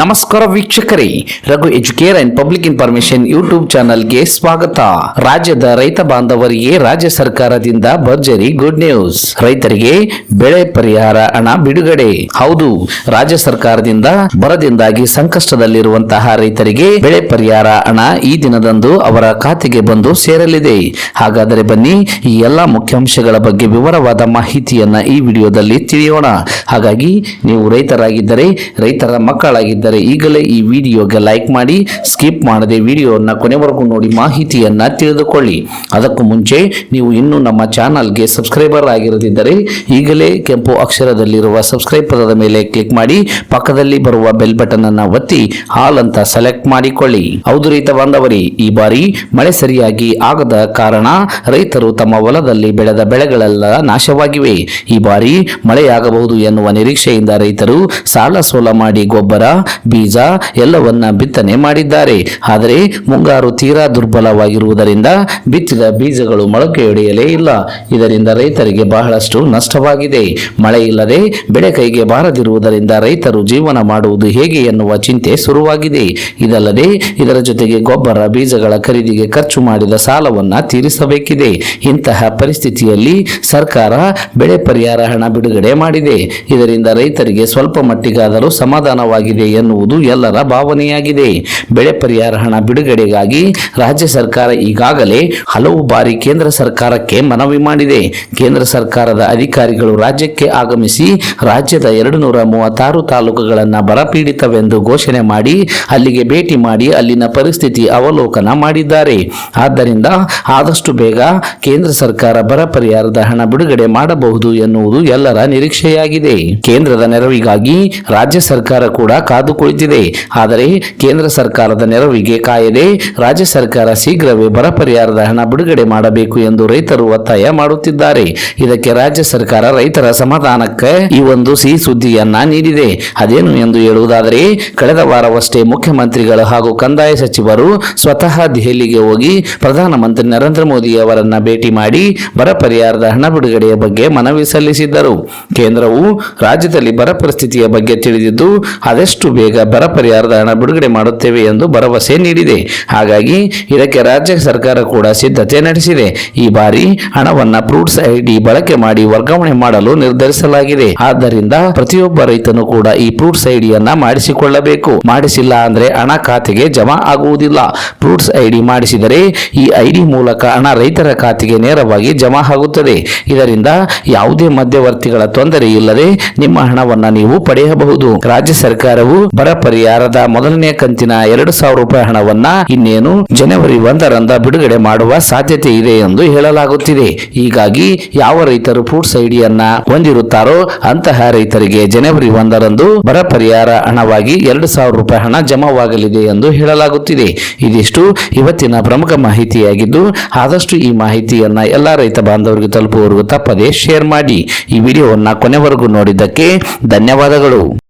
ನಮಸ್ಕಾರ ವೀಕ್ಷಕರೇ, Raghu EduCare and public information YouTube ಚಾನಲ್ಗೆ ಸ್ವಾಗತ. ರಾಜ್ಯದ ರೈತ ಬಾಂಧವರಿಗೆ ರಾಜ್ಯ ಸರ್ಕಾರದಿಂದ ಭರ್ಜರಿ ಗುಡ್ ನ್ಯೂಸ್ ರೈತರಿಗೆ ಬೆಳೆ ಪರಿಹಾರ ಹಣ ಬಿಡುಗಡೆ. ಹೌದು, ರಾಜ್ಯ ಸರ್ಕಾರದಿಂದ ಬರದಿಂದಾಗಿ ಸಂಕಷ್ಟದಲ್ಲಿರುವಂತಹ ರೈತರಿಗೆ ಬೆಳೆ ಪರಿಹಾರ ಹಣ ಈ ದಿನದಂದು ಅವರ ಖಾತೆಗೆ ಬಂದು ಸೇರಲಿದೆ. ಹಾಗಾದರೆ ಬನ್ನಿ, ಈ ಎಲ್ಲಾ ಮುಖ್ಯಾಂಶಗಳ ಬಗ್ಗೆ ವಿವರವಾದ ಮಾಹಿತಿಯನ್ನ ಈ ವಿಡಿಯೋದಲ್ಲಿ ತಿಳಿಯೋಣ. ಹಾಗಾಗಿ, ನೀವು ರೈತರಾಗಿದ್ದರೆ, ರೈತರ ಮಕ್ಕಳಾಗಿದ್ದರೆ ಈಗಲೇ ಈ ವಿಡಿಯೋಗೆ ಲೈಕ್ ಮಾಡಿ, ಸ್ಕಿಪ್ ಮಾಡದೆ ವಿಡಿಯೋವನ್ನು ಕೊನೆವರೆಗೂ ನೋಡಿ ಮಾಹಿತಿಯನ್ನು ತಿಳಿದುಕೊಳ್ಳಿ. ಅದಕ್ಕೂ ಮುಂಚೆ ನೀವು ಇನ್ನೂ ನಮ್ಮ ಚಾನಲ್ಗೆ ಸಬ್ಸ್ಕ್ರೈಬರ್ ಆಗಿರದಿದ್ದರೆ ಈಗಲೇ ಕೆಂಪು ಅಕ್ಷರದಲ್ಲಿರುವ ಸಬ್ಸ್ಕ್ರೈಬ್ ಪದದ ಮೇಲೆ ಕ್ಲಿಕ್ ಮಾಡಿ, ಪಕ್ಕದಲ್ಲಿ ಬರುವ ಬೆಲ್ ಬಟನ್ ಅನ್ನು ಒತ್ತಿ, ಹಾಲ್ ಅಂತ ಸೆಲೆಕ್ಟ್ ಮಾಡಿಕೊಳ್ಳಿ. ಹೌದು ರೈತ ಬಾಂಧವರೇ, ಈ ಬಾರಿ ಮಳೆ ಸರಿಯಾಗಿ ಆಗದ ಕಾರಣ ರೈತರು ತಮ್ಮ ಹೊಲದಲ್ಲಿ ಬೆಳೆದ ಬೆಳೆಗಳೆಲ್ಲ ನಾಶವಾಗಿವೆ. ಈ ಬಾರಿ ಮಳೆಯಾಗಬಹುದು ಎನ್ನುವ ನಿರೀಕ್ಷೆಯಿಂದ ರೈತರು ಸಾಲ ಸೋಲ ಮಾಡಿ ಗೊಬ್ಬರ ಬೀಜ ಎಲ್ಲವನ್ನ ಬಿತ್ತನೆ ಮಾಡಿದ್ದಾರೆ. ಆದರೆ ಮುಂಗಾರು ತೀರಾ ದುರ್ಬಲವಾಗಿರುವುದರಿಂದ ಬಿತ್ತಿದ ಬೀಜಗಳು ಮೊಳಕೆಯೊಡೆಯಲೇ ಇಲ್ಲ. ಇದರಿಂದ ರೈತರಿಗೆ ಬಹಳಷ್ಟು ನಷ್ಟವಾಗಿದೆ. ಮಳೆ ಇಲ್ಲದೆ ಬೆಳೆ ಕೈಗೆ ಬಾರದಿರುವುದರಿಂದ ರೈತರು ಜೀವನ ಮಾಡುವುದು ಹೇಗೆ ಎನ್ನುವ ಚಿಂತೆ ಶುರುವಾಗಿದೆ. ಇದಲ್ಲದೆ ಇದರ ಜೊತೆಗೆ ಗೊಬ್ಬರ, ಬೀಜಗಳ ಖರೀದಿಗೆ ಖರ್ಚು ಮಾಡಿದ ಸಾಲವನ್ನ ತೀರಿಸಬೇಕಿದೆ. ಇಂತಹ ಪರಿಸ್ಥಿತಿಯಲ್ಲಿ ಸರ್ಕಾರ ಬೆಳೆ ಪರಿಹಾರ ಹಣ ಬಿಡುಗಡೆ ಮಾಡಿದೆ. ಇದರಿಂದ ರೈತರಿಗೆ ಸ್ವಲ್ಪ ಮಟ್ಟಿಗಾದರೂ ಸಮಾಧಾನವಾಗಿದೆ ಎನ್ನುವುದು ಎಲ್ಲರ ಭಾವನೆಯಾಗಿದೆ. ಬೆಳೆ ಪರಿಹಾರ ಹಣ ಬಿಡುಗಡೆಗಾಗಿ ರಾಜ್ಯ ಸರ್ಕಾರ ಈಗಾಗಲೇ ಹಲವು ಬಾರಿ ಕೇಂದ್ರ ಸರ್ಕಾರಕ್ಕೆ ಮನವಿ ಮಾಡಿದೆ. ಕೇಂದ್ರ ಸರ್ಕಾರದ ಅಧಿಕಾರಿಗಳು ರಾಜ್ಯಕ್ಕೆ ಆಗಮಿಸಿ ರಾಜ್ಯದ ಎರಡು ನೂರ ಮೂವತ್ತಾರು ತಾಲೂಕುಗಳನ್ನು ಬರಪೀಡಿತವೆಂದು ಘೋಷಣೆ ಮಾಡಿ ಅಲ್ಲಿಗೆ ಭೇಟಿ ಮಾಡಿ ಅಲ್ಲಿನ ಪರಿಸ್ಥಿತಿ ಅವಲೋಕನ ಮಾಡಿದ್ದಾರೆ. ಆದ್ದರಿಂದ ಆದಷ್ಟು ಬೇಗ ಕೇಂದ್ರ ಸರ್ಕಾರ ಬರ ಪರಿಹಾರದ ಹಣ ಬಿಡುಗಡೆ ಮಾಡಬಹುದು ಎನ್ನುವುದು ಎಲ್ಲರ ನಿರೀಕ್ಷೆಯಾಗಿದೆ. ಕೇಂದ್ರದ ನೆರವಿಗಾಗಿ ರಾಜ್ಯ ಸರ್ಕಾರ ಕೂಡ ಕಾದು ಕುಳಿತಿದೆ. ಆದರೆ ಕೇಂದ್ರ ಸರ್ಕಾರದ ನೆರವಿಗೆ ಕಾಯದೆ ರಾಜ್ಯ ಸರ್ಕಾರ ಶೀಘ್ರವೇ ಬರ ಪರಿಹಾರದ ಹಣ ಬಿಡುಗಡೆ ಮಾಡಬೇಕು ಎಂದು ರೈತರು ಒತ್ತಾಯ ಮಾಡುತ್ತಿದ್ದಾರೆ. ಇದಕ್ಕೆ ರಾಜ್ಯ ಸರ್ಕಾರ ರೈತರ ಸಮಾಧಾನಕ್ಕೆ ಈ ಒಂದು ಸಿಹಿ ಸುದ್ದಿಯನ್ನ ನೀಡಿದೆ. ಅದೇನು ಎಂದು ಹೇಳುವುದಾದರೆ, ಕಳೆದ ವಾರವಷ್ಟೇ ಮುಖ್ಯಮಂತ್ರಿಗಳು ಹಾಗೂ ಕಂದಾಯ ಸಚಿವರು ಸ್ವತಃ ದೆಹಲಿಗೆ ಹೋಗಿ ಪ್ರಧಾನಮಂತ್ರಿ ನರೇಂದ್ರ ಮೋದಿ ಅವರನ್ನ ಭೇಟಿ ಮಾಡಿ ಬರ ಪರಿಹಾರದ ಹಣ ಬಿಡುಗಡೆಯ ಬಗ್ಗೆ ಮನವಿ ಸಲ್ಲಿಸಿದ್ದರು. ಕೇಂದ್ರವು ರಾಜ್ಯದಲ್ಲಿ ಬರ ಪರಿಸ್ಥಿತಿಯ ಬಗ್ಗೆ ತಿಳಿದಿದ್ದು ಅದೆಷ್ಟು ಬೇಗ ಬರ ಪರಿಹಾರದ ಹಣ ಬಿಡುಗಡೆ ಮಾಡುತ್ತೇವೆ ಎಂದು ಭರವಸೆ ನೀಡಿದೆ. ಹಾಗಾಗಿ ಇದಕ್ಕೆ ರಾಜ್ಯ ಸರ್ಕಾರ ಕೂಡ ಸಿದ್ಧತೆ ನಡೆಸಿದೆ. ಈ ಬಾರಿ ಹಣವನ್ನು ಫ್ರೂಟ್ಸ್ ಐಡಿ ಬಳಕೆ ಮಾಡಿ ವರ್ಗಾವಣೆ ಮಾಡಲು ನಿರ್ಧರಿಸಲಾಗಿದೆ. ಆದ್ದರಿಂದ ಪ್ರತಿಯೊಬ್ಬ ರೈತನು ಕೂಡ ಈ ಫ್ರೂಟ್ಸ್ ಐಡಿಯನ್ನ ಮಾಡಿಸಿಕೊಳ್ಳಬೇಕು. ಮಾಡಿಸಿಲ್ಲ ಅಂದ್ರೆ ಹಣ ಖಾತೆಗೆ ಜಮಾ ಆಗುವುದಿಲ್ಲ. ಫ್ರೂಟ್ಸ್ ಐಡಿ ಮಾಡಿಸಿದರೆ ಈ ಐಡಿ ಮೂಲಕ ಹಣ ರೈತರ ಖಾತೆಗೆ ನೇರವಾಗಿ ಜಮಾ ಆಗುತ್ತದೆ. ಇದರಿಂದ ಯಾವುದೇ ಮಧ್ಯವರ್ತಿಗಳ ತೊಂದರೆ ಇಲ್ಲದೆ ನಿಮ್ಮ ಹಣವನ್ನ ನೀವು ಪಡೆಯಬಹುದು. ರಾಜ್ಯ ಸರ್ಕಾರವು ಬರ ಪರಿಹಾರದ ಮೊದಲನೇ ಕಂತಿನ ಎರಡು ಸಾವಿರ ರೂಪಾಯಿ ಹಣವನ್ನ ಇನ್ನೇನು ಜನವರಿ ಒಂದರಂದ ಬಿಡುಗಡೆ ಮಾಡುವ ಸಾಧ್ಯತೆ ಇದೆ ಎಂದು ಹೇಳಲಾಗುತ್ತಿದೆ. ಹೀಗಾಗಿ ಯಾವ ರೈತರು ಫುಡ್ ಐಡಿಯನ್ನ ಹೊಂದಿರುತ್ತಾರೋ ಅಂತಹ ರೈತರಿಗೆ ಜನವರಿ ಒಂದರಂದು ಬರ ಪರಿಹಾರ ಹಣವಾಗಿ ಎರಡು ಸಾವಿರ ರೂಪಾಯಿ ಹಣ ಜಮಾವಾಗಲಿದೆ ಎಂದು ಹೇಳಲಾಗುತ್ತಿದೆ. ಇದಿಷ್ಟು ಇವತ್ತಿನ ಪ್ರಮುಖ ಮಾಹಿತಿಯಾಗಿದ್ದು, ಆದಷ್ಟು ಈ ಮಾಹಿತಿಯನ್ನ ಎಲ್ಲಾ ರೈತ ಬಾಂಧವರಿಗೆ ತಲುಪುವವರೆಗೂ ತಪ್ಪದೆ ಶೇರ್ ಮಾಡಿ. ಈ ವಿಡಿಯೋವನ್ನ ಕೊನೆವರೆಗೂ ನೋಡಿದ್ದಕ್ಕೆ ಧನ್ಯವಾದಗಳು.